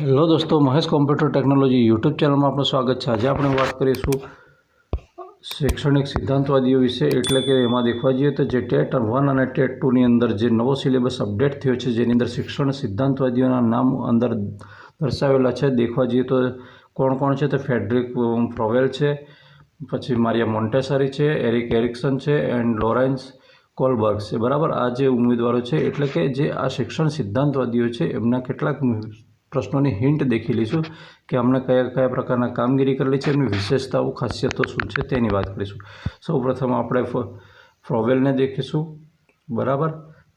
Hello દોસ્તો, Mahesh computer technology YouTube ચેનલમાં આપનું સ્વાગત છે. આજે આપણે વાત કરીશું શૈક્ષણિક સિદ્ધાંતવાદીઓ વિશે, એટલે કે એમાં દેખવા જઈએ તો જે ટેટ વન અને ટેટ ટુની અંદર જે નવો સિલેબસ અપડેટ થયો છે, જેની અંદર શિક્ષણ સિદ્ધાંતવાદીઓના નામ અંદર દર્શાવેલા છે. દેખવા જઈએ તો કોણ કોણ છે તો ફેડરિક ફ્રોવેલ છે, પછી મારિયા મોન્ટેસરી છે, એરિક એરિક્સન છે, એન્ડ લોરેન્સ કોલબર્ગ છે. બરાબર? આ જે ઉમેદવારો છે, એટલે કે જે આ શિક્ષણ સિદ્ધાંતવાદીઓ છે, એમના કેટલાક પ્રશ્નોની હિન્ટ દેખી લઈશું કે અમને કયા કયા પ્રકારના કામગીરી કરેલી છે એમની વિશેષતાઓ, ખાસિયતો શું છે તેની વાત કરીશું. સૌપ્રથમ આપણે ફ્રોવેલને દેખીશું. બરાબર?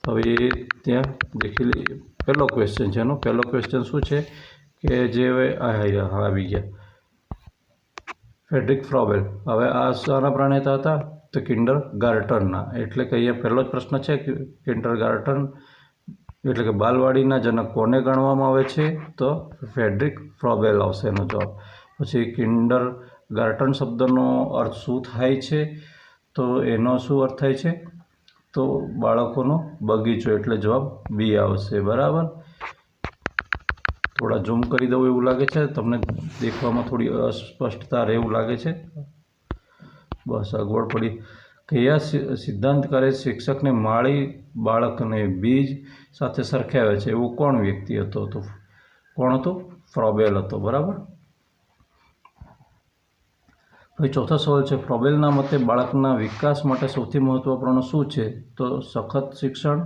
હવે ત્યાં દેખી લઈએ. પહેલો ક્વેશ્ચન છે એનો. પહેલો ક્વેશ્ચન શું છે કે જે આવી ગયા. Friedrich Froebel. હવે આ શાના પ્રણેતા હતા? તો કિન્ડર ગાર્ટનના એટલે કે અહીંયા પહેલો જ પ્રશ્ન છે કિન્ડર ગાર્ટન એટલે કે બાલવાડીના જનક કોને ગણવામાં આવે છે? તો ફેડરિક ફ્રોબેલ આવશે એનો જવાબ. પછી કિન્ડર ગાર્ટન શબ્દનો અર્થ શું થાય છે? તો એનો શું અર્થ થાય છે? તો બાળકોનો બગીચો એટલે જવાબ બી આવશે. બરાબર? થોડા ઝૂમ કરી દઉં એવું લાગે છે. તમને દેખવામાં થોડી અસ્પષ્ટતા રહે એવું લાગે છે? બસ, અગવડ પડી. કયા સિદ્ધાંતકારે શિક્ષકને માળી બાળકને બીજ સાથે સરખાવે છે. એવું કોણ વ્યક્તિ હતો તો? કોણ હતું? ફ્રોબેલ હતો, બરાબર? હવે ચોથો સવાલ છે, ફ્રોબેલના મતે બાળકના વિકાસ માટે સૌથી મહત્વપૂર્ણ શું છે? તો સખત શિક્ષણ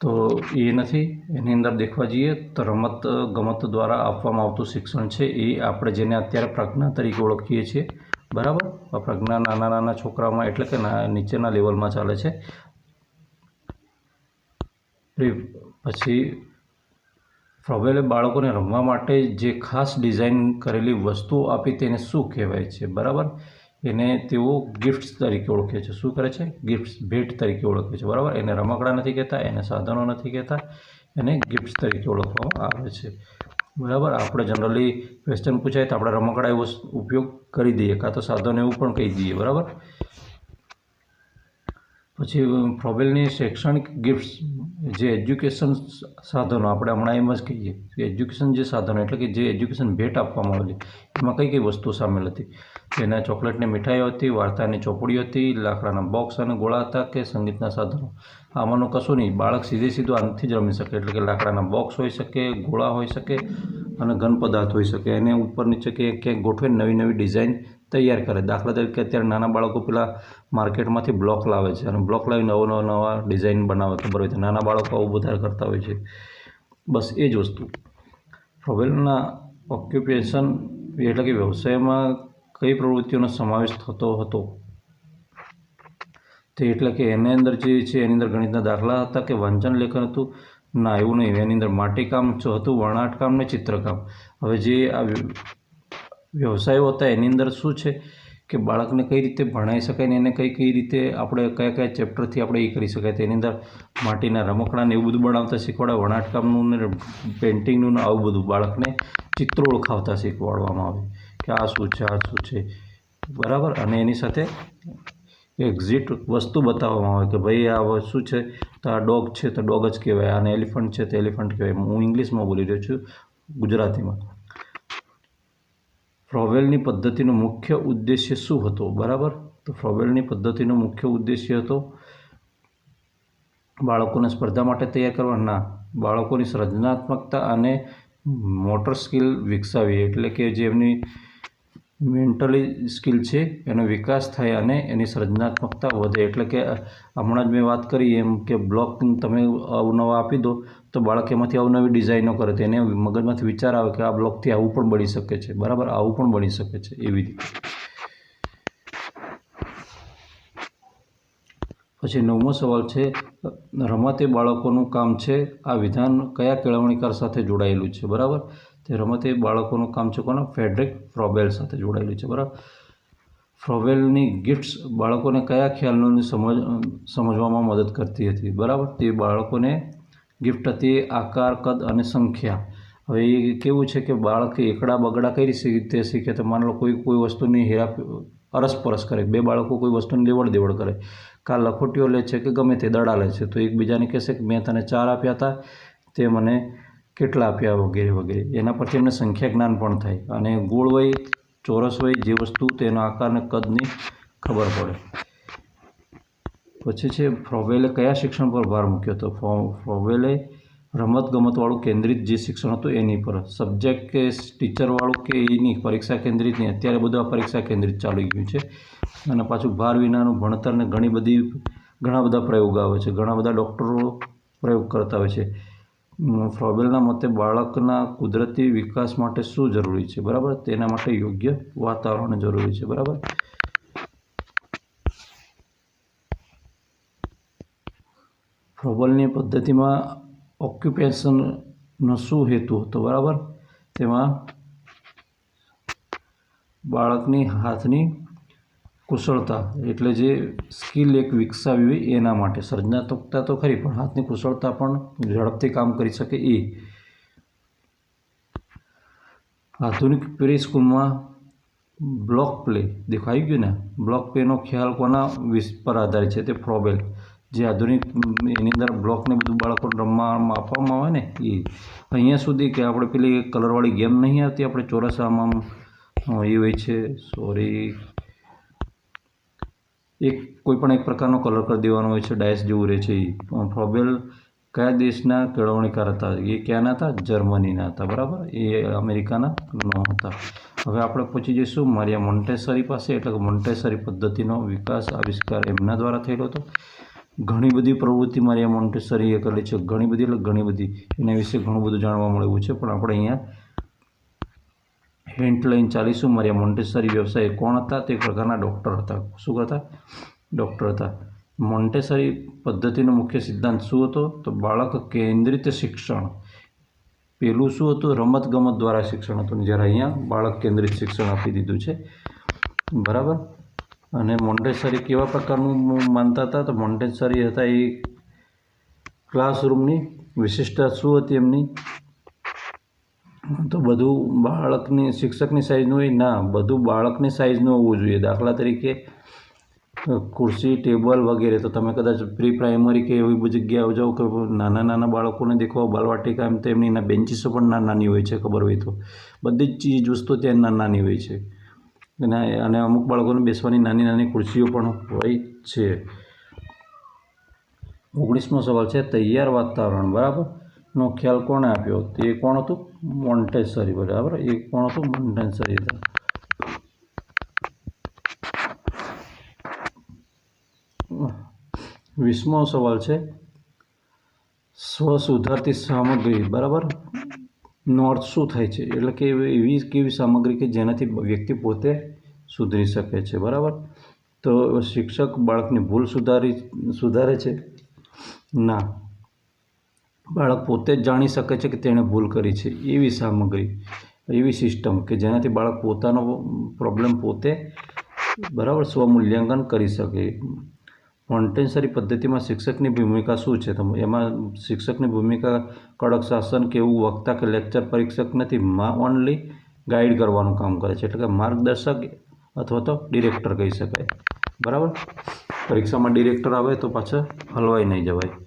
તો એ નથી, એની અંદર દેખવા જઈએ તો રમત, ગમત દ્વારા આપવામાં આવતું શિક્ષણ છે, એ આપણે જેને અત્યારે પ્રજ્ઞા તરીકે ઓળખીએ છીએ. બરાબર? પ્રજ્ઞા નાના નાના છોકરાઓમાં એટલે કે નીચેના લેવલમાં ચાલે છે. પછી ફ્રોબેલે બાળકોને રમવા માટે જે ખાસ ડિઝાઇન કરેલી વસ્તુઓ આપી તેને શું કહેવાય છે? બરાબર? એને તેઓ ગિફ્ટ્સ તરીકે ઓળખે છે. શું કરે છે? ગિફ્ટ્સ ભેટ તરીકે ઓળખે છે. બરાબર? એને રમકડા નથી કહેતા, એને સાધનો નથી કહેતા, એને ગિફ્ટ્સ તરીકે ઓળખવામાં આવે છે. બરાબર? આપણે જનરલી ક્વેશ્ચન પૂછાય તો આપણે રમકડા એવો ઉપયોગ કરી દઈએ, કાં તો સાધનો એવું પણ કહી દઈએ. બરાબર? પછી ફ્રોબેલની શૈક્ષણિક ગિફ્ટ્સ જે એજ્યુકેશન સાધનો, આપણે હમણાં એમ જ કહીએ કે એજ્યુકેશન જે સાધનો, એટલે કે જે એજ્યુકેશન ભેટ આપવામાં આવેલી, એમાં કઈ કઈ વસ્તુ સામેલ હતી? તેના ચોકલેટની મીઠાઈઓ હતી, વાર્તાની ચોપડીઓ હતી, લાકડાના બોક્સ અને ગોળા હતા કે સંગીતના સાધનો? આમાંનું કશું નહીં. બાળક સીધે સીધું આનાથી જ રમી શકે, એટલે કે લાકડાના બોક્સ હોઈ શકે, ગોળા હોઈ શકે અને ઘન પદાર્થ હોઈ શકે. એને ઉપર નીચે કે ક્યાંક ગોઠવીને નવી નવી ડિઝાઇન તૈયાર કરે. દાખલા તરીકે અત્યારે નાના બાળકો પેલા માર્કેટમાંથી બ્લોક લાવે છે અને બ્લોક લાવી નવો, નવા નવા ડિઝાઇન બનાવે ખબર હોય છે. નાના બાળકો આવું વધારે કરતા હોય છે. બસ એ જ વસ્તુ. ફ્રોવેલના ઓક્યુપેશન એટલે કે વ્યવસાયમાં કઈ પ્રવૃત્તિઓનો સમાવેશ થતો હતો? તે એટલે કે એની અંદર જે છે એની અંદર ગણિતના દાખલા હતા કે વાંચન લેખન હતું? ના, એવું નહીં. એની અંદર માટીકામ હતું, વણાટકામ ને ચિત્રકામ. હવે જે આ વ્યવસાયો હતા, એની અંદર શું છે કે બાળકને કઈ રીતે ભણાવી શકાય ને એને કઈ કઈ રીતે આપણે કયા કયા ચેપ્ટરથી આપણે એ કરી શકાય. તેની અંદર માટીના રમકડાને એવું બધું બનાવતા શીખવાડે, વણાટકામનું ને પેઇન્ટિંગનું ને આવું બધું બાળકને ચિત્રો ઓળખાવતા શીખવાડવામાં આવે કે આ શું છે, આ શું છે. બરાબર? અને એની સાથે એક્ઝિટ વસ્તુ બતાવવામાં આવે કે ભાઈ આ શું છે? તો આ ડોગ છે, તો ડોગ જ કહેવાય. આને એલિફન્ટ છે, તો એલિફન્ટ કહેવાય. હું ઇંગ્લિશમાં બોલી રહ્યો છું ગુજરાતીમાં. ફ્રોવેલની પદ્ધતિનો મુખ્ય ઉદ્દેશ્ય શું હતો? બરાબર? તો ફ્રોવેલની પદ્ધતિનો મુખ્ય ઉદ્દેશ્ય હતો બાળકોને સ્પર્ધા માટે તૈયાર કરવાના બાળકોની સર્જનાત્મકતા અને મોટર સ્કિલ વિકસાવી એટલે કે જે એમની મેન્ટલી સ્કિલ છે, એનો વિકાસ થાય અને એની સર્જનાત્મકતા વધે. એટલે કે હમણાં જ મેં વાત કરી એમ કે બ્લોક તમે અવનવા આપી દો, તો બાળક એમાંથી અવનવી ડિઝાઇનો કરે. તો એને મગજમાંથી વિચાર આવે કે આ બ્લોકથી આવું પણ બની શકે છે. બરાબર? આવું પણ બની શકે છે એવી રીતે. પછી નવમો સવાલ છે રમતે બાળકોનું કામ છે, આ વિધાન કયા કેળવણીકાર સાથે જોડાયેલું છે? બરાબર? તે રમતે બાળકોનું કામ છે કોના ફેડરિક ફ્રોબેલ સાથે જોડાયેલું છે, બરાબર? ફ્રોબેલની ગિફ્ટ્સ બાળકોને કયા ખ્યાલોની સમજ, સમજવામાં મદદ કરતી હતી, બરાબર? તે બાળકોને ગિફ્ટ હતી આકાર, કદ અને સંખ્યા. હવે એ કેવું છે કે બાળક એકડા બગડા કઈ રીતે શીખે તો માની લો કોઈ કોઈ વસ્તુની હેરા અરસપરસ કરે, બે બાળકો કોઈ વસ્તુની લેવડ દેવડ કરે. કાં લખોટીઓ લે છે કે ગમે તે દડા લે છે, તો એકબીજાને કહેશે કે મેં તને ચાર આપ્યા હતા, તે મને કેટલા આપ્યા વગેરે વગેરે. એના પરથી એમને સંખ્યા જ્ઞાન પણ થાય. અને ગોળ વય, ચોરસ વય જે વસ્તુ તેના આકારને કદની ખબર પડે. પછી છે ફ્રોવેલે કયા શિક્ષણ પર ભાર મૂક્યો હતો? ફ્રો- ફ્રોવેલે રમતગમતવાળું કેન્દ્રિત જે શિક્ષણ હતું એની પર. સબ્જેક્ટ કે ટીચરવાળું કે એની પરીક્ષા કેન્દ્રિત નહીં. અત્યારે બધું આ પરીક્ષા કેન્દ્રિત ચાલી ગયું છે. અને પાછું ભાર વિનાનું ભણતરને ઘણી બધી, ઘણા બધા પ્રયોગ આવે છે. ઘણા બધા ડૉક્ટરો પ્રયોગ કરતા હોય છે. ફ્રોબેલના મતે બાળકના કુદરતી વિકાસ માટે શું જરૂરી છે? બરાબર? તેના માટે યોગ્ય વાતાવરણ જરૂરી છે. બરાબર? ફ્રોબલની પદ્ધતિમાં ઓક્યુપેશનનો શું હેતુ હતો? બરાબર? તેમાં બાળકની હાથની કુશળતા એટલે જે સ્કિલ એક વિકસાવી હોય એના માટે. સર્જનાત્મકતા તો ખરી, પણ હાથની કુશળતા પણ ઝડપથી કામ કરી શકે એ. આધુનિક પ્રી સ્કૂલમાં બ્લોક પ્લે દેખાઈ ગયું ને? બ્લોક પ્લેનો ખ્યાલ કોના પર આધારિત છે? તે ફ્રોબેલ. જે આધુનિક, એની અંદર બ્લોકને બધું બાળકોને રમવામાં આપવામાં આવે ને એ. અહીંયા સુધી કે આપણે પેલી કલરવાળી ગેમ નહીં આવતી, આપણે ચોરસામાં એ હોય છે. સોરી. એક કોઈ પણ એક પ્રકારનો કલર કરી દેવાનો હોય છે, ડાયસ જેવું રહે છે એ ફ્રોબેલ કયા દેશના કેળવણીકાર હતા? એ ક્યાંના હતા? જર્મનીના હતા, બરાબર? એ અમેરિકાના ન હતા. હવે આપણે પહોંચી જઈશું મારિયા મોન્ટેસરી પાસે, એટલે કે મોન્ટેસરી પદ્ધતિનો વિકાસ, આવિષ્કાર એમના દ્વારા થયેલો હતો. ઘણી બધી પ્રવૃત્તિ મારી મોન્ટેસરીએ કરેલી છે. ઘણી બધી, એટલે ઘણી બધી. એના વિશે ઘણું બધું જાણવા મળે એવું છે, પણ આપણે અહીંયા હિન્ટ લઈને ચાલીશું માર્યા મોન્ટેસરી વ્યવસાય કોણ હતા? તે પ્રકારના ડૉક્ટર હતા. શું કરતા ડૉક્ટર હતા. મોન્ટેસરી પદ્ધતિનો મુખ્ય સિદ્ધાંત શું હતો? તો બાળક કેન્દ્રિત શિક્ષણ. પેલું શું હતું? રમતગમત દ્વારા શિક્ષણ હતું. જ્યારે અહીંયા બાળક કેન્દ્રિત શિક્ષણ આપી દીધું છે. બરાબર? અને મોન્ટેસરી કેવા પ્રકારનું માનતા હતા? તો મોન્ટેસરી હતા એ ક્લાસરૂમની વિશિષ્ટતા શું હતી એમની? તો બધું બાળકની, શિક્ષકની સાઇઝનું હોય ના, બધું બાળકની સાઇઝનું હોવું જોઈએ. દાખલા તરીકે ખુરશી, ટેબલ વગેરે, તો તમે કદાચ પ્રી પ્રાઇમરી કે એવી જગ્યાએ જાઓ કે નાના નાના બાળકોને દેખો બાલવાટિકા એમ તેમની બેન્ચીસો પણ નાની હોય છે, ખબર હોય તો. બધી જ ચીજ વસ્તુ ત્યાં નાની નાની હોય છે. અને અમુક બાળકોને બેસવાની નાની નાની ખુરશીઓ પણ હોય છે. ઓગણીસમો સવાલ છે, તૈયાર વાતાવરણ, બરાબર? નો ખ્યાલ કોણે આપ્યો? તો એ કોણ હતું? મોન્ટેસરી, બરાબર? એ કોણ હતું? મોન્ટેસરી હતા. વીસમો સવાલ છે. સ્વ સુધારતી સામગ્રી, બરાબર? નો અર્થ શું થાય છે? એટલે કે એવી કેવી સામગ્રી કે જેનાથી વ્યક્તિ પોતે સુધરી શકે છે, બરાબર? તો શિક્ષક બાળકની ભૂલ સુધારી, સુધારે છે? ના. બાળક પોતે જ જાણી શકે છે કે તેણે ભૂલ કરી છે. એવી સામગ્રી, એવી સિસ્ટમ કે જેનાથી બાળક પોતાનો પ્રોબ્લેમ પોતે બરાબર સ્વમૂલ્યાંકન કરી શકે. કોન્ટેન્સરી પદ્ધતિમાં શિક્ષકની ભૂમિકા શું છે? તમે એમાં શિક્ષકની ભૂમિકા કડક શાસન કે એવું વક્તા કે લેક્ચર પરીક્ષક નથી, માં ઓનલી ગાઈડ કરવાનું કામ કરે છે. એટલે કે માર્ગદર્શક અથવા તો ડિરેક્ટર કહી શકાય. બરાબર? પરીક્ષામાં ડિરેક્ટર આવે તો પાછા હલવાઈ નહીં જવાય.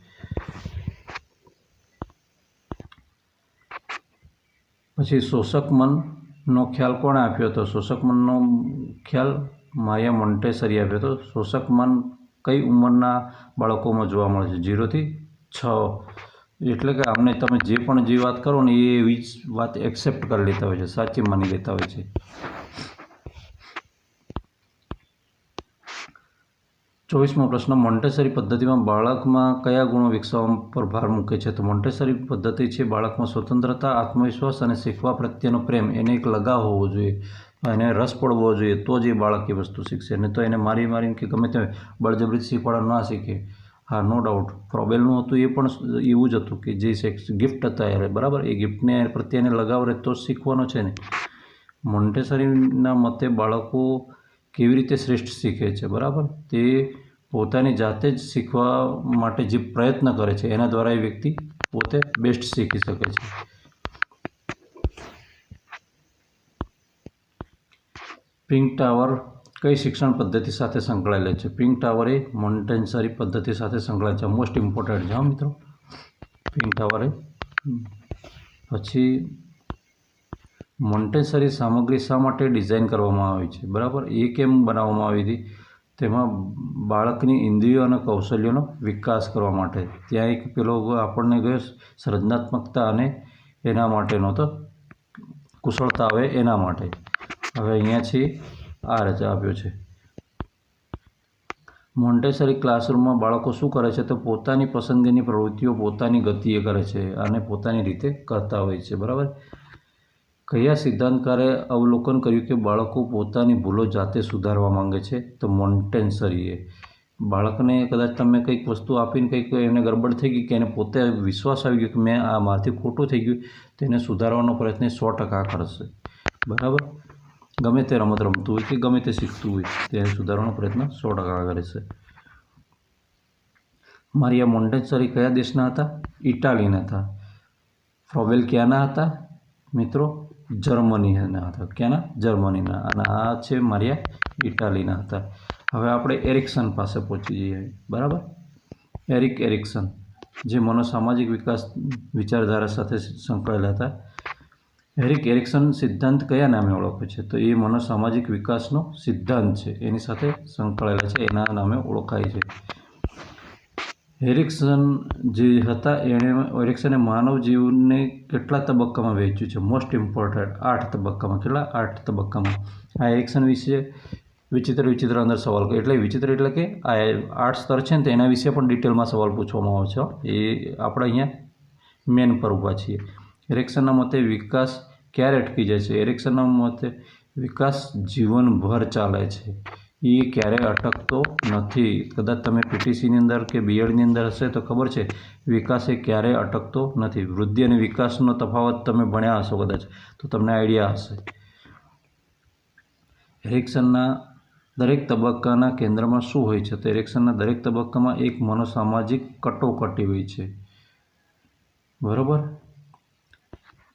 પછી શોષક મનનો ખ્યાલ કોણે આપ્યો હતો? શોષક મનનો ખ્યાલ માયા મોન્ટેસરી આપ્યો હતો. શોષક મન કઈ ઉંમરના બાળકોમાં જોવા મળે છે? જીરોથી છ. એટલે કે આમને તમે જે પણ જે વાત કરો ને એ એવી જ વાત એક્સેપ્ટ કરી લેતા હોય છે, સાચી માની લેતા હોય છે. ચોવીસમો પ્રશ્ન, મોન્ટેસરી પદ્ધતિમાં બાળકમાં કયા ગુણો વિકસાવવા પર ભાર મૂકે છે? તો મોન્ટેસરી પદ્ધતિ છે બાળકમાં સ્વતંત્રતા, આત્મવિશ્વાસ અને શીખવા પ્રત્યેનો પ્રેમ. એને એક લગાવ હોવો જોઈએ. એને રસ પડવો જોઈએ તો જ એ બાળક એ વસ્તુ શીખશે. નહીં તો એને મારી મારીને કે ગમે તે બળજબરી શીખવાડવા ના શીખે. હા, નો ડાઉટ પ્રોબેલનું હતું એ પણ એવું જ હતું કે જે સેક્સ ગિફ્ટ હતા યારે બરાબર? એ ગિફ્ટને પ્રત્યે એને લગાવ રહે તો શીખવાનો છે ને. મોન્ટેસરીના મતે બાળકો કેવી રીતે શ્રેષ્ઠ શીખે છે, બરાબર? તે પોતાની જાતે જ શીખવા માટે જે પ્રયત્ન કરે છે, એના દ્વારા એ વ્યક્તિ પોતે બેસ્ટ શીખી શકે છે. પિંક ટાવર કઈ શિક્ષણ પદ્ધતિ સાથે સંકળાયેલા છે? પિંક ટાવર એ મોન્ટેન્સરી પદ્ધતિ સાથે સંકળાયેલ છે. મોસ્ટ ઇમ્પોર્ટન્ટ છે, હા મિત્રો. પિંક ટાવર એ. પછી મોન્ટેસરી સામગ્રી શા માટે ડિઝાઇન કરવામાં આવી છે? બરાબર? એ કેમ બનાવવામાં આવી હતી? તેમાં બાળકની ઇન્દ્રિયો અને કૌશલ્યોનો વિકાસ કરવા માટે. ત્યાં એક પેલો આપણને ગયો સર્જનાત્મકતા અને એના માટેનો તો કુશળતા આવે એના માટે. હવે અહીંયા છે, આ રજા આપ્યો છે. મોન્ટેસરી ક્લાસરૂમમાં બાળકો શું કરે છે? તો પોતાની પસંદગીની પ્રવૃત્તિઓ પોતાની ગતિએ કરે છે અને પોતાની રીતે કરતા હોય છે. બરાબર? કયા સિદ્ધાંતકારે અવલોકન કર્યું કે બાળકો પોતાની ભૂલો જાતે સુધારવા માંગે છે? તો મોન્ટેન્સરીએ. બાળકને કદાચ તમે કંઈક વસ્તુ આપીને કંઈક એને ગરબડ થઈ ગઈ કે એને પોતે વિશ્વાસ આવી ગયો કે મેં આ મારાથી ખોટું થઈ ગયું તેને સુધારવાનો પ્રયત્ન સો ટકા કરશે. બરાબર? ગમે તે રમત રમતું હોય કે ગમે તે શીખતું હોય તેને સુધારવાનો પ્રયત્ન સો ટકા કરશે છે. મારિયા મોન્ટેન્સરી કયા દેશના હતા? ઇટાલીના હતા. ફ્રોવેલ ક્યાંના હતા? મિત્રો જર્મનીના હતા. ક્યાંના? જર્મનીના. અને આ છે મારિયા ઇટાલીના હતા. હવે આપણે એરિક્સન પાસે પહોંચી જઈએ. બરાબર? એરિક એરિક્સન, જે મનોસામાજિક વિકાસ વિચારધારા સાથે સંકળાયેલા હતા. એરિક એરિક્સન સિદ્ધાંત કયા નામે ઓળખે છે? તો એ મનોસામાજિક વિકાસનો સિદ્ધાંત છે. એની સાથે સંકળાયેલા છે. એના નામે ઓળખાય છે. એરિક્સન જે હતા, એણે એરિક્સને માનવ જીવનને કેટલા તબક્કામાં વહેંચ્યું છે? મોસ્ટ ઇમ્પોર્ટન્ટ આઠ તબક્કામાં. કેટલા? આઠ તબક્કામાં. આ એરિક્સન વિશે વિચિત્ર વિચિત્ર અંદર સવાલ એટલે વિચિત્ર એટલે કે આ આઠ સ્તર છે ને, તો એના વિશે પણ ડિટેલમાં સવાલ પૂછવામાં આવે છે એ આપણે અહીંયા મેન પર ઊભા છીએ. એરિક્સનના મતે વિકાસ ક્યારે અટકી જાય છે? એરિક્સનના મતે વિકાસ જીવનભર ચાલે છે. એ ક્યારેય અટકતો નથી. કદાચ તમે પીટીસીની અંદર કે બીએડની અંદર હશે તો ખબર છે, વિકાસ એ ક્યારેય અટકતો નથી. વૃદ્ધિ અને વિકાસનો તફાવત તમે ભણ્યા હશો કદાચ, તો તમને આઈડિયા હશે. એરિક્સનના દરેક તબક્કાના કેન્દ્રમાં શું હોય છે? તો એરિક્સનના દરેક તબક્કામાં એક મનોસામાજિક કટોકટી હોય છે. બરાબર?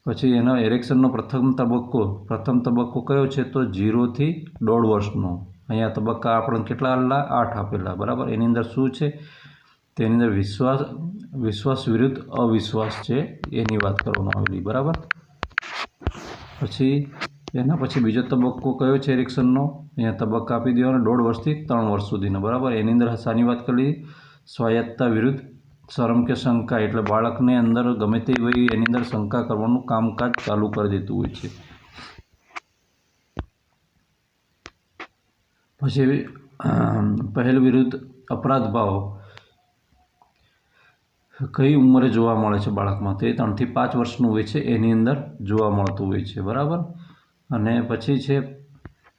પછી એનો એરેક્શનનો પ્રથમ તબક્કો પ્રથમ તબક્કો કયો છે? તો જીરોથી દોઢ વર્ષનો. અહીંયા તબક્કા આપણને કેટલા આવેલા? આઠ આપેલા. બરાબર? એની અંદર શું છે? તેની અંદર વિશ્વાસ વિશ્વાસ વિરુદ્ધ અવિશ્વાસ છે એની વાત કરવામાં આવેલી. બરાબર? પછી, એના પછી બીજો તબક્કો કયો છે એરિક્સનનો અહીંયા તબક્કા આપી દેવાનો દોઢ વર્ષથી ત્રણ વર્ષ સુધીનો. બરાબર? એની અંદર શાની વાત કરી? સ્વાયત્તતા વિરુદ્ધ શરમ કે શંકા? એટલે બાળકને અંદર ગમે તે હોય એની અંદર શંકા કરવાનું કામકાજ ચાલુ કરી દેતું હોય છે. પછી પહેલ વિરુદ્ધ અપરાધ ભાવ કઈ ઉંમરે જોવા મળે છે બાળકમાં? તે ત્રણથી પાંચ વર્ષનું હોય છે, એની અંદર જોવા મળતું હોય છે, બરાબર? અને પછી છે,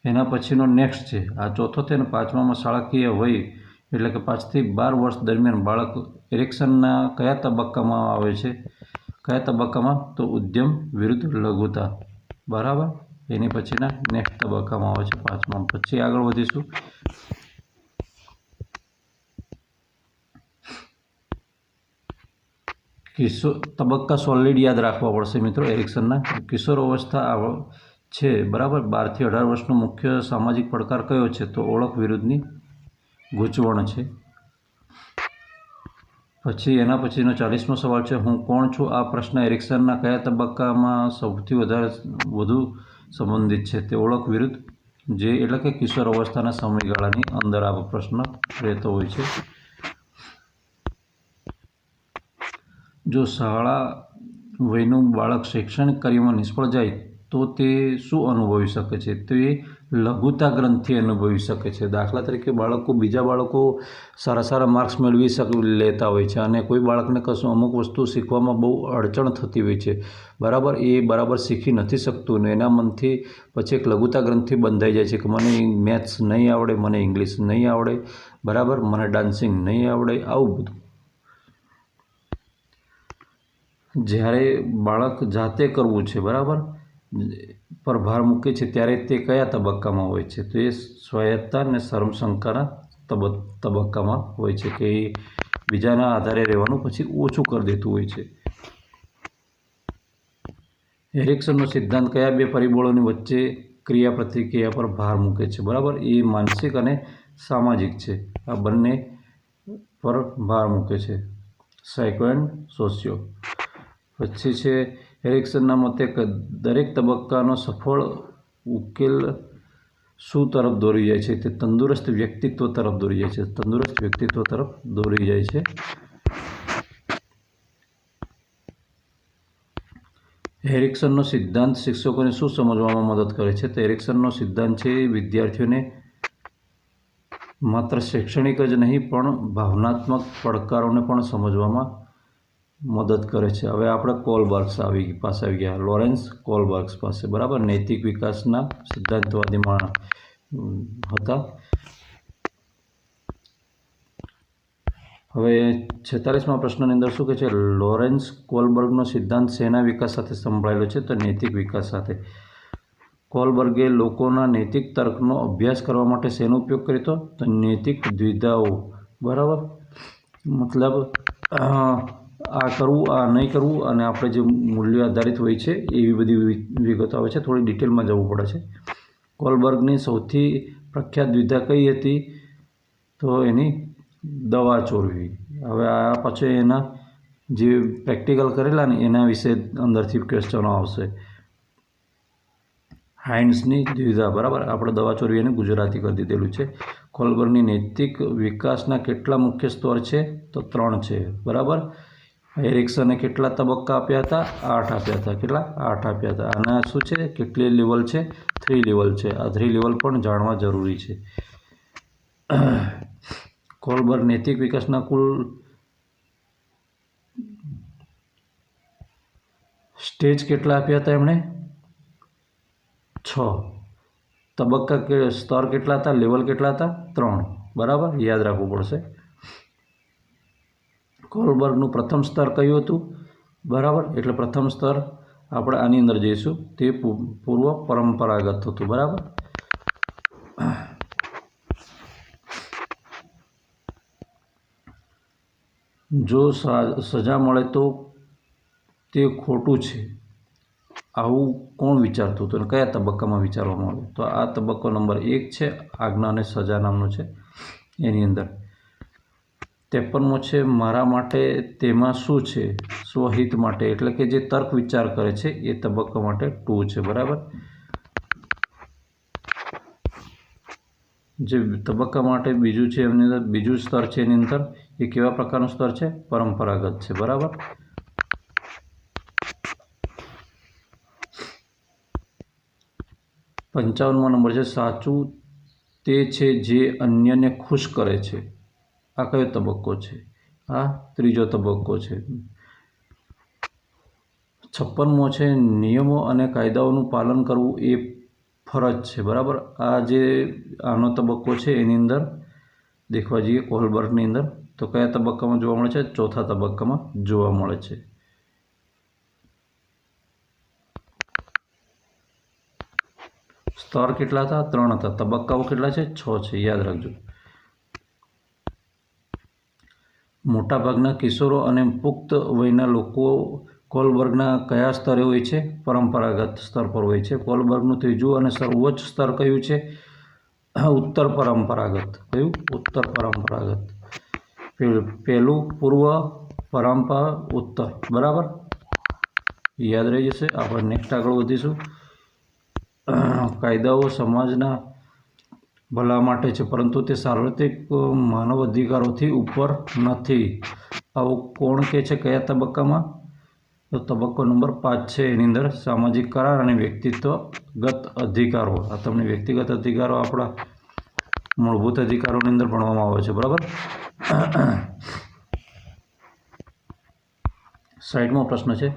એના પછીનો નેક્સ્ટ છે, આ ચોથો છે અને પાંચમામાં શાળાકીય વય એટલે કે પાંચથી બાર વર્ષ દરમિયાન બાળક એરેક્શનના કયા તબક્કામાં આવે છે? કયા તબક્કામાં? તો ઉદ્યમ વિરુદ્ધ લઘુતા, બરાબર? એની પછીના નેક્સ્ટ તબક્કામાં આવે છે પાંચમા. પછી આગળ વધીશું. કિશોર તબક્કા સોલિડ યાદ રાખવા પડશે મિત્રો એરિક્સનના. કિશોર અવસ્થા છે, બરાબર? બારથી અઢાર વર્ષનો મુખ્ય સામાજિક પડકાર કયો છે? તો ઓળખ વિરુદ્ધની ગૂંચવણ છે. પછી એના પછીનો ચાલીસમો સવાલ છે, હું કોણ છું? આ પ્રશ્ન એરિક્સનના કયા તબક્કામાં સૌથી વધારે, વધુ સંબંધિત છે તે ઓળખ વિરુદ્ધ જે એટલે કે કિશોર અવસ્થાના સમયગાળાની અંદર આ પ્રશ્ન રહેતો હોય છે જો શાળા વયનું બાળક શૈક્ષણિક કાર્યમાં નિષ્ફળ જાય તો તે શું અનુભવી શકે છે તો લઘુતા ગ્રંથિ અનુભવી શકે છે. દાખલા તરીકે બાળકો બીજા બાળકો સારા સારા માર્ક્સ મેળવી શક લેતા હોય છે અને કોઈ બાળકને કશું અમુક વસ્તુ શીખવામાં બહુ અડચણ થતી હોય છે. બરાબર, એ બરાબર શીખી નથી શકતું ને એના મનથી પછી એક લઘુતા ગ્રંથિ બંધાઈ જાય છે કે મને મેથ્સ નહીં આવડે, મને ઇંગ્લિશ નહીં આવડે, બરાબર, મને ડાન્સિંગ નહીં આવડે, આવું બધું. જ્યારે બાળક જાતે કરવું છે, બરાબર પર ભાર મૂકે છે, ત્યારે તે કયા તબક્કામાં હોય છે? તો એ સ્વાયત્તા અને શરમશંકાના તબ, તબક્કામાં હોય છે કે એ બીજાના આધારે રહેવાનું પછી ઓછું કરી દેતું હોય છે. એરિક્સનનો સિદ્ધાંત કયા બે પરિબળોની વચ્ચે ક્રિયા પ્રતિક્રિયા પર ભાર મૂકે છે? બરાબર? એ માનસિક અને સામાજિક છે. આ બંને પર ભાર મૂકે છે. સાયકો એન્ડ સોશિયો પછી છે એરિક્સનના મતે દરેક તબક્કાનો સફળ ઉકેલ શું તરફ દોરી જાય છે? તે તંદુરસ્ત વ્યક્તિત્વ તરફ દોરી જાય છે. તંદુરસ્ત વ્યક્તિત્વ તરફ દોરી જાય છે. એરિક્સનનો સિદ્ધાંત શિક્ષકોને શું સમજવામાં મદદ કરે છે? તો એરિક્સનનો સિદ્ધાંત છે, વિદ્યાર્થીઓને માત્ર શૈક્ષણિક જ નહીં, પણ ભાવનાત્મક પડકારોને પણ સમજવામાં મદદ કરે છે. હવે આપણે કોલબર્ગ્સ આવી પાસે આવી ગયા. લોરેન્સ કોલબર્ગ્સ પાસે, બરાબર? નૈતિક વિકાસના સિદ્ધાંતવાદી માણસ હતા. હવે છેતાલીસમાં પ્રશ્નની અંદર શું કહે છે? લોરેન્સ કોલબર્ગનો સિદ્ધાંત શેના વિકાસ સાથે સંભળાયેલો છે તો નૈતિક વિકાસ સાથે. કોલબર્ગે લોકોના નૈતિક તર્કનો અભ્યાસ કરવા માટે શેનો ઉપયોગ કર્યો તો નૈતિક દ્વિધાઓ, બરાબર? મતલબ આ કરવું, આ નહીં કરવું અને આપણે જે મૂલ્ય આધારિત હોય છે, એવી બધી વિગતો આવે છે. થોડી ડિટેલમાં જવું પડે છે. કોલબર્ગની સૌથી પ્રખ્યાત દ્વિધા કઈ હતી? તો એની દવા ચોરવી. હવે આ પછી એના જે પ્રેક્ટિકલ કરેલા ને, એના વિશે અંદરથી ક્વેશ્ચનો આવશે. હાઇન્સની દ્વિધા, બરાબર? આપણે દવા ચોરવી એને ગુજરાતી કરી દીધેલું છે. કોલબર્ગની નૈતિક વિકાસના કેટલા મુખ્ય સ્તર છે? તો ત્રણ છે, બરાબર? એરિક્સને કેટલા તબક્કા આપ્યા હતા? આઠ આપ્યા હતા. કેટલા? આઠ આપ્યા હતા. આના શું છે? કેટલી લેવલ છે? થ્રી લેવલ છે. આ થ્રી લેવલ પણ જાણવા જરૂરી છે. કોલબર નૈતિક વિકાસના કુલ સ્ટેજ કેટલા આપ્યા હતા એમણે? છ. તબક્કા કે સ્તર કેટલા હતા? લેવલ કેટલા હતા? ત્રણ. બરાબર? યાદ રાખવું પડશે. કોલબર્ગનું પ્રથમ સ્તર કયું હતું? બરાબર? એટલે પ્રથમ સ્તર આપણે આની અંદર જઈશું. તે પૂર્વ પરંપરાગત હતું. બરાબર? જો સજા મળે તો તે ખોટું છે. આવું કોણ વિચારતું હતું અને કયા તબક્કામાં વિચારવામાં આવ્યું? તો આ તબક્કો નંબર એક છે. આજ્ઞા અને સજા નામનો છે. એની અંદર. ત્રેપનમો છે, મારા માટે, તેમાં શું છે? સ્વહિત માટે, એટલે કે જે તર્ક વિચાર કરે છે, એ તબક્કા માટે ટુ છે, બરાબર? જે તબક્કા માટે બીજું છે, એમની અંદર બીજું સ્તર છે, એની અંદર, એ કેવા પ્રકારનું સ્તર છે? પરંપરાગત છે, બરાબર? પંચાવનમો નંબર છે, સાચું તે છે જે અન્યને ખુશ કરે છે. આ કયો તબક્કો છે? આ ત્રીજો તબક્કો છે. છપ્પનમો છે, નિયમો અને કાયદાઓનું પાલન કરવું એ ફરજ છે, બરાબર? આ જે આનો તબક્કો છે એની અંદર, દેખવા જઈએ કોલબર્ગની અંદર, તો કયા તબક્કામાં જોવા મળે છે? ચોથા તબક્કામાં જોવા મળે છે. સ્તર કેટલા હતા? ત્રણ હતા. તબક્કાઓ કેટલા છે? છ છે. યાદ રાખજો. મોટાભાગના કિશોરો અને પુખ્ત વયના લોકો કોલબર્ગના કયા સ્તરે હોય છે? પરંપરાગત સ્તર પર હોય છે. કોલબર્ગનું ત્રીજું અને સર્વોચ્ચ સ્તર કયું છે? ઉત્તર પરંપરાગત. કયું? ઉત્તર પરંપરાગત. પહેલું પૂર્વ પરંપરા ઉત્તર. બરાબર? યાદ રહી જશે. આપણે નેક્સ્ટ આગળ વધીશું. કાયદાઓ સમાજના ભલા માટે છે, પરંતુ તે સાર્વત્રિક માનવ અધિકારોથી ઉપર નથી. આવું કોણ કે છે, કયા તબક્કામાં? તો તબક્કો નંબર પાંચ છે, એની અંદર સામાજિક કરાર અને વ્યક્તિત્વગત અધિકારો. આ તમને વ્યક્તિગત અધિકારો આપણા મૂળભૂત અધિકારોની અંદર ભણવામાં આવે છે, બરાબર? સાઈડમાં પ્રશ્ન છે,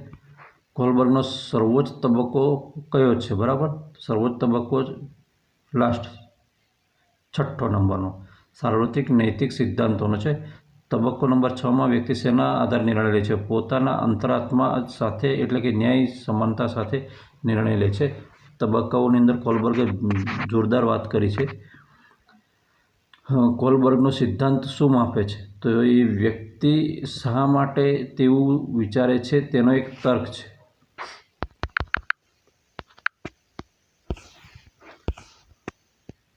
કોલબર્ગનો સર્વોચ્ચ તબક્કો કયો છે, બરાબર? સર્વોચ્ચ તબક્કો લાસ્ટ છઠ્ઠો નંબરનો. સાર્વત્રિક નૈતિક સિદ્ધાંતોનો છે. તબક્કો નંબર છમાં વ્યક્તિ શેના આધારે નિર્ણય લે છે. પોતાના અંતરાત્મા સાથે એટલે કે ન્યાય, સમાનતા સાથે નિર્ણય લે છે. તબક્કાઓની અંદર કોલબર્ગે જોરદાર વાત કરી છે. કોલબર્ગનો સિદ્ધાંત શું માપે છે? તો એ વ્યક્તિ શા માટે તેવું વિચારે છે? તેનો એક તર્ક છે.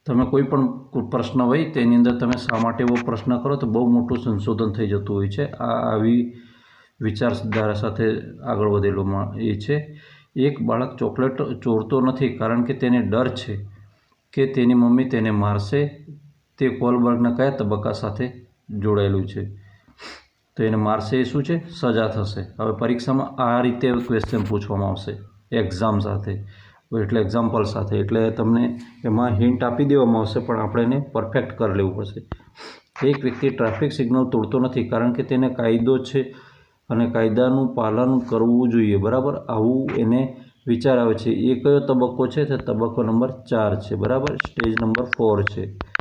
તમે કોઈ પણ પ્રશ્ન હોય તેની અંદર તમે શા માટે એવો પ્રશ્ન કરો, તો બહુ મોટું સંશોધન થઈ જતું હોય છે. આ આવી વિચારધારા સાથે આગળ વધેલોમાં એ છે. એક બાળક ચોકલેટ ચોરતો નથી કારણ કે તેને ડર છે કે તેની મમ્મી તેને મારશે. તે કોલબર્ગના કયા તબક્કા સાથે જોડાયેલું છે? તો એને મારશે એ શું છે? સજા થશે. હવે પરીક્ષામાં આ રીતે ક્વેશ્ચન પૂછવામાં આવશે. એક્ઝામ સાથે. એટલે એક્ઝામ્પલ સાથે. એટલે તમને એમાં હિન્ટ આપી દેવામાં આવશે, પણ આપણે એને પરફેક્ટ કરી લેવું પડશે. એક વ્યક્તિ ટ્રાફિક સિગ્નલ તોડતો નથી, કારણ કે તેને કાયદો છે અને કાયદાનું પાલન કરવું જોઈએ, બરાબર? આવું એને વિચાર આવે છે. એ કયો તબક્કો છે? તે તબક્કો નંબર ચાર છે, બરાબર? સ્ટેજ નંબર ફોર છે.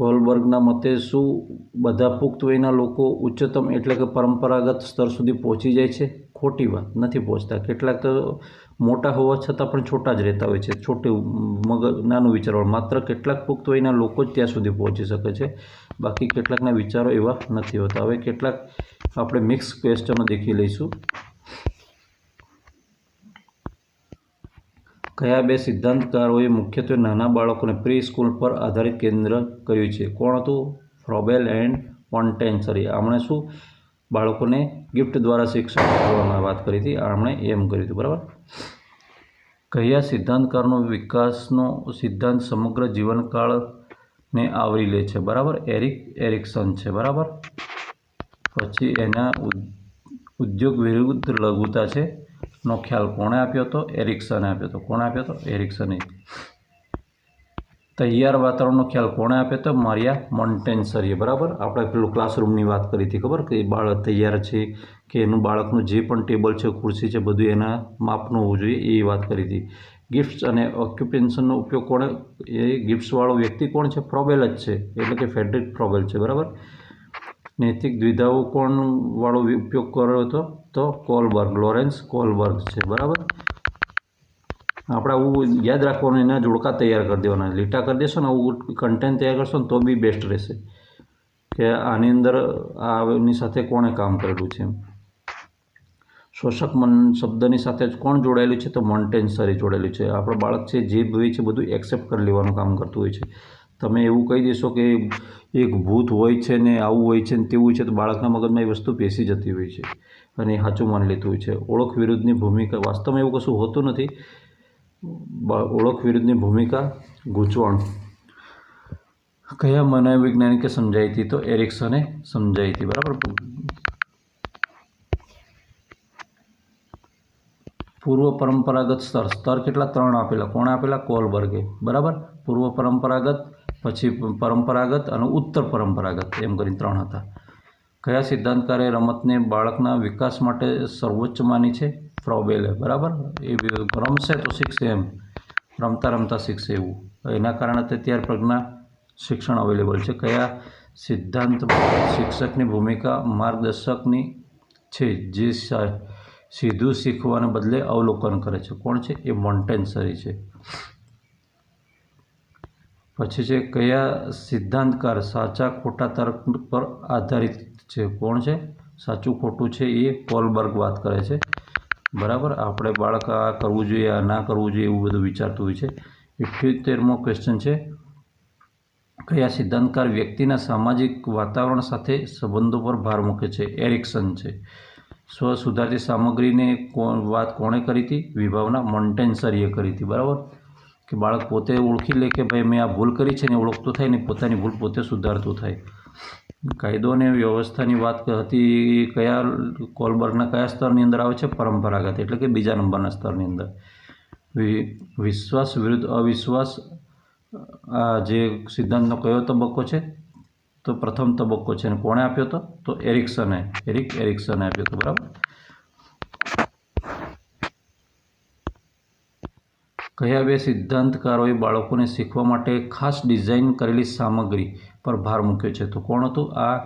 કોલબર્ગના મતે શું બધા પુખ્ત વયના લોકો ઉચ્ચતમ એટલે કે પરંપરાગત સ્તર સુધી પહોંચી જાય છે? ખોટી વાત, નથી પહોંચતા. કેટલાક તો મોટા હોવા છતાં પણ છોટા જ રહેતા હોય છે. છોટું મગજ, નાનું વિચારવાનું માત્ર કેટલાક પુખ્ત વયના લોકો જ ત્યાં સુધી પહોંચી શકે છે. બાકી કેટલાકના વિચારો એવા નથી હોતા. હવે કેટલાક આપણે મિક્સ ક્વેશ્ચનો દેખી લઈશું. કયા બે સિદ્ધાંતકારોએ મુખ્યત્વે નાના બાળકોને પ્રી સ્કૂલ પર આધારિત કેન્દ્ર કર્યું છે? કોણ હતું? ફ્રોબેલ એન્ડ મોન્ટેન્સરી આમણે શું બાળકોને ગિફ્ટ દ્વારા શિક્ષણ કરવામાં વાત કરી હતી? આમણે એમ કર્યું હતું. બરાબર? કયા સિદ્ધાંતકારનો વિકાસનો સિદ્ધાંત સમગ્ર જીવનકાળને આવરી લે છે? બરાબર? એરિક એરિક્સન છે. બરાબર? પછી એના ઉદ્યોગ વિરુદ્ધ લઘુતા છે. નો ખ્યાલ કોણે આપ્યો હતો? એરિક્સને આપ્યો હતો. કોણે આપ્યો હતો? એરિક્સને. તૈયાર વાતાવરણનો ખ્યાલ કોણે આપ્યો હતો? મારિયા મોન્ટેન્સરીએ. બરાબર? આપણે પેલું ક્લાસરૂમની વાત કરી હતી, ખબર? કે બાળક તૈયાર છે કે એનું બાળકનું જે પણ ટેબલ છે, ખુરશી છે, બધું એના માપનું હોવું જોઈએ, એ વાત કરી હતી. ગિફ્ટ્સ અને ઓક્યુપેન્શનનો ઉપયોગ કોણે? એ ગિફ્ટ્સવાળો વ્યક્તિ કોણ છે? ફ્રોબેલ જ છે. એટલે કે ફેડરિક ફ્રોબેલ છે. બરાબર? નૈતિક દ્વિધાઓ કોણ વાળો ઉપયોગ કર્યો હતો? તો કોલબર્ગ, લોરેન્સ કોલબર્ગ છે, બરાબર? આપણે આવું યાદ રાખવાનું, એના જોડકા તૈયાર કરી દેવાના. લીટા કરી દેશો ને, આવું કન્ટેન્ટ તૈયાર કરશો ને, તો બી બેસ્ટ રહેશે. કે આની અંદર આની સાથે કોણે કામ કરેલું છે એમ? શોષક મન શબ્દની સાથે જ કોણ જોડાયેલું છે? તો મોન્ટેન્સરી જોડાયેલું છે. આપણો બાળક છે, જે હોય છે, બધું એક્સેપ્ટ કરી લેવાનું કામ કરતું હોય છે. તમે એવું કહી દેશો કે એક ભૂત હોય છે ને આવું હોય છે ને તેવું છે, તો બાળકના મગજમાં એ વસ્તુ બેસી જતી હોય છે અને એ સાચું માની લેતું હોય છે. ઓળખ વિરુદ્ધની ભૂમિકા વાસ્તવમાં એવું કશું હોતું નથી. ઓળખ વિરુદ્ધની ભૂમિકા ગૂંચવણ. કયા મનોવૈજ્ઞાનિકે સમજાવી હતી તો એરિક્સને સમજાવી હતી, બરાબર? પૂર્વ પરંપરાગત સ્તર સ્તર કેટલા? ત્રણ આપેલા. કોણે આપેલા? કોલબર્ગે. બરાબર? પૂર્વ પરંપરાગત પછી પરંપરાગત અને ઉત્તર પરંપરાગત એમ કરીને ત્રણ હતા. કયા સિદ્ધાંતકારે રમતને બાળકના વિકાસ માટે સર્વોચ્ચ માની છે? ફ્રોબેલે બરાબર? એ રમશે તો શીખશે એમ. રમતા રમતા શીખશે એવું. એના કારણે અત્યારે પ્રજ્ઞા શિક્ષણ અવેલેબલ છે. કયા સિદ્ધાંત શિક્ષકની ભૂમિકા માર્ગદર્શકની છે? જે સીધું શીખવાને બદલે અવલોકન કરે છે. કોણ છે? એ મોન્ટેન્સરી છે. પછી છે, કયા સિદ્ધાંતકાર સાચા ખોટા તર્ક પર આધારિત છે? કોણ છે? સાચું ખોટું છે એ કોલબર્ગ વાત કરે છે. બરાબર? આપણે બાળક આ કરવું જોઈએ, આ ના કરવું જોઈએ એવું બધું વિચારતું હોય છે. ઇઠ્યોતેરમો ક્વેશ્ચન છે, કયા સિદ્ધાંતકાર વ્યક્તિના સામાજિક વાતાવરણ સાથે સંબંધો પર ભાર મૂકે છે? એરિક્સન છે. સ્વ સુધારતી સામગ્રીને કોણ, વાત કોણે કરી હતી? વિભાવના મોન્ટેન્સરીએ કરી હતી. બરાબર? કે બાળક પોતે ઓળખી લે કે ભાઈ મેં આ ભૂલ કરી છે ને ઓળખતું થાય ને પોતાની ભૂલ પોતે સુધારતું થાય. કાયદો અને વ્યવસ્થાની વાત હતી કયા કોલબર્ગના કયા સ્તરની અંદર આવે છે? પરંપરાગત, એટલે કે બીજા નંબરના સ્તરની અંદર. વિશ્વાસ વિરુદ્ધ અવિશ્વાસ આ જે સિદ્ધાંતનો કયો તબક્કો છે? તો પ્રથમ તબક્કો છે. અને કોણે આપ્યો હતો તો એરિક્સને. એરિક એરિક્સને આપ્યો હતો બરાબર? કયા બે સિદ્ધાંતકારોએ બાળકોને શીખવા માટે ખાસ ડિઝાઇન કરેલી સામગ્રી પર ભાર મૂક્યો છે? તો કોણ હતું? આ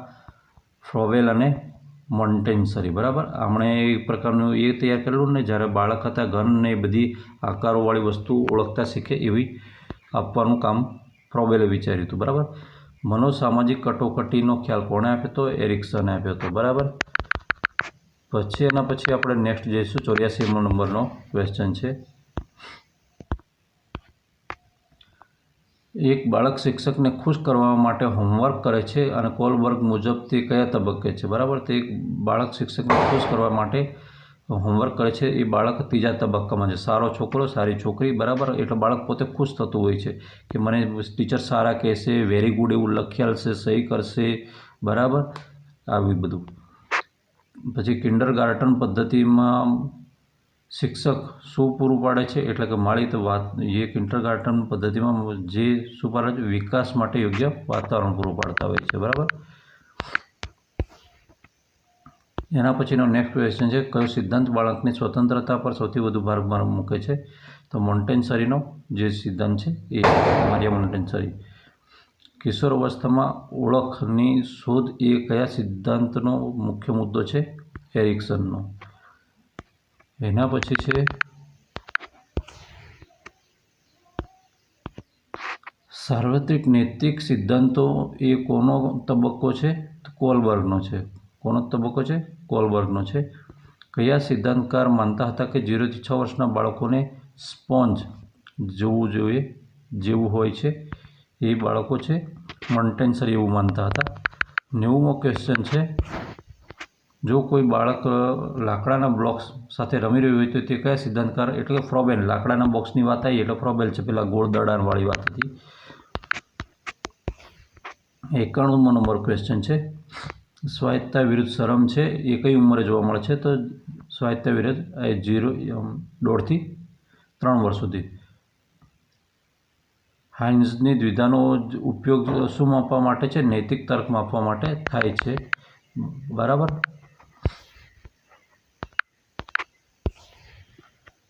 ફ્રોવેલ અને મોન્ટેન્સરી, બરાબર? આમણે એ પ્રકારનું એ તૈયાર કરેલું ને જ્યારે બાળક હતા ઘન ને બધી આકારોવાળી વસ્તુ ઓળખતા શીખે એવી આપવાનું કામ ફ્રોવેલે વિચાર્યું હતું, બરાબર? મનોસામાજિક કટોકટીનો ખ્યાલ કોણે આપ્યો હતો એરિક્સને આપ્યો હતો, બરાબર? પછી એના પછી આપણે નેક્સ્ટ જઈશું. ચોર્યાસીમો નંબરનો ક્વેશ્ચન છે. એક બાળક શિક્ષકને ખુશ કરવા માટે હોમવર્ક કરે છે અને કોલબર્ગ મુજબ તે કયા તબક્કે છે? બરાબર? તે એક બાળક શિક્ષકને ખુશ કરવા માટે હોમવર્ક કરે છે. એ બાળક ત્રીજા તબક્કામાં છે. સારો છોકરો, સારી છોકરી, બરાબર? એટલે બાળક પોતે ખુશ થતું હોય છે કે મને ટીચર સારા કહેશે વેરી ગુડ એવું લખી આલશે સહી કરશે, બરાબર? આવી બધું. પછી કિન્ડર ગાર્ટન પદ્ધતિમાં શિક્ષક શું પૂરું પાડે છે? એટલે કે માળી તો વાત એ ઇન્ટરગાર્ટન પદ્ધતિમાં જે પાડે વિકાસ માટે યોગ્ય વાતાવરણ પૂરું પાડતા હોય છે, બરાબર? એના પછીનો નેક્સ્ટ ક્વેશ્ચન છે, કયો સિદ્ધાંત બાળકની સ્વતંત્રતા પર સૌથી વધુ ભાર મૂકે છે? તો મોન્ટેન્સરીનો જે સિદ્ધાંત છે, એ મારિયા મોન્ટેન્સરી કિશોર અવસ્થામાં ઓળખની શોધ એ કયા સિદ્ધાંતનો મુખ્ય મુદ્દો છે? એરિક્સનનો. એના પછી છે સાર્વત્રિક નૈતિક સિદ્ધાંતો એ કોનો તબક્કો છે? કોલબર્ગનો છે. કોનો તબક્કો છે? કોલબર્ગનો છે. કયા સિદ્ધાંતકાર માનતા હતા કે જીરોથી છ વર્ષના બાળકોને સ્પોન્જ જોવું જોઈએ, જેવું હોય છે? એ બાળકો છે. મોન્ટેન્સરી એવું માનતા હતા. નેવુંમો ક્વેશ્ચન છે. જો કોઈ બાળક લાકડાના બ્લોક્સ સાથે રમી રહ્યું હોય તો તે કયા સિદ્ધાંતકાર? એટલે કે ફ્રોબેલ. લાકડાના બોક્સની વાત આવી, એટલે ફ્રોબેલ છે પેલા ગોળ દડાણવાળી વાત હતી. એકાણુંમો નંબર ક્વેશ્ચન છે. સ્વાયત્તા વિરુદ્ધ શરમ છે એ કઈ ઉંમરે જોવા મળે છે. તો સ્વાયત્તા વિરુદ્ધ એ જીરો દોઢથી ત્રણ વર્ષ સુધી. હાઇન્સની દ્વિધાનો ઉપયોગ શું માપવા માટે છે? નૈતિક તર્ક માપવા માટે થાય છે. બરાબર?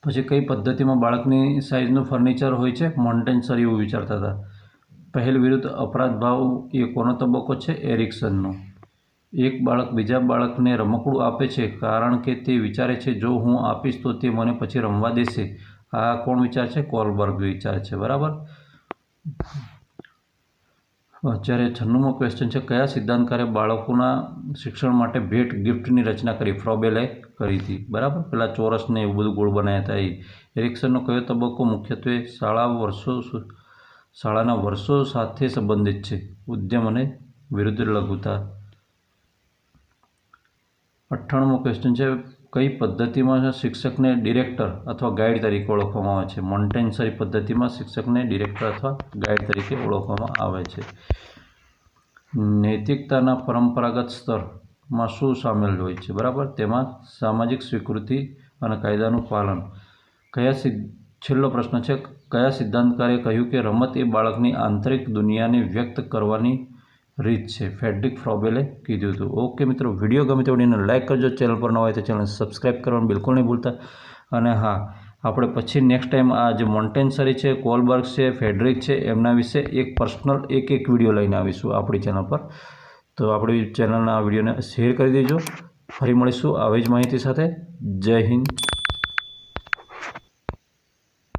પછી કઈ પદ્ધતિમાં બાળકની સાઇઝનું ફર્નિચર હોય છે? મોન્ટેન્સર એવું વિચારતા હતા. પહેલ વિરુદ્ધ અપરાધ ભાવ એ કોનો તબક્કો છે? એરિક્સનનો એક બાળક બીજા બાળકને રમકડું આપે છે કારણ કે તે વિચારે છે, જો હું આપીશ તો તે મને પછી રમવા દેશે. આ કોણ વિચાર છે? કોલબર્ગ વિચાર છે. બરાબર? અત્યારે છન્નુંમો ક્વેશ્ચન છે, કયા સિદ્ધાંતકારે બાળકોના શિક્ષણ માટે ભેટ ગિફ્ટની રચના કરી? ફ્રોબેલે કરી હતી. બરાબર? પેલા ચોરસને એવું બધું ગોળ બનાવ્યા હતા એ. એરિક્સનનો કયો તબક્કો મુખ્યત્વે શાળા વર્ષો શાળાના વર્ષો સાથે સંબંધિત છે? ઉદ્યમ અને વિરુદ્ધ લઘુતા. અઠ્ઠાણુંમો ક્વેશ્ચન છે કઈ પદ્ધતિમાં શિક્ષકને ડિરેક્ટર અથવા ગાઈડ તરીકે ઓળખવામાં આવે છે? મોન્ટેન્સરી પદ્ધતિમાં શિક્ષકને ડિરેક્ટર અથવા ગાઈડ તરીકે ઓળખવામાં આવે છે. નૈતિકતાના પરંપરાગત સ્તરમાં શું સામેલ હોય છે? બરાબર? તેમાં સામાજિક સ્વીકૃતિ અને કાયદાનું પાલન. કયા છેલ્લો પ્રશ્ન છે, કયા સિદ્ધાંતકારે કહ્યું કે રમત એ બાળકની આંતરિક દુનિયાને વ્યક્ત કરવાની રીત છે. ફેડરિક ફ્રોબેલે કીધું હતું. ઓકે મિત્રો વીડિયો ગમે તો એને લાઇક કરજો. ચેનલ પર ન હોય તો ચેનલ સબસ્ક્રાઈબ કરવાનું બિલકુલ નહીં ભૂલતા. અને હા, આપણે પછી નેક્સ્ટ ટાઈમ આ જે મોન્ટેન્સરી છે કોલબર્ગ છે ફેડરિક છે, એમના વિશે એક પર્સનલ એક એક વીડિયો લઈને આવીશું આપણી ચેનલ પર. તો આપણી ચેનલના વિડીયોને શેર કરી દેજો. ફરી મળીશું. આવી જ માહિતી સાથે. જય હિન્દ.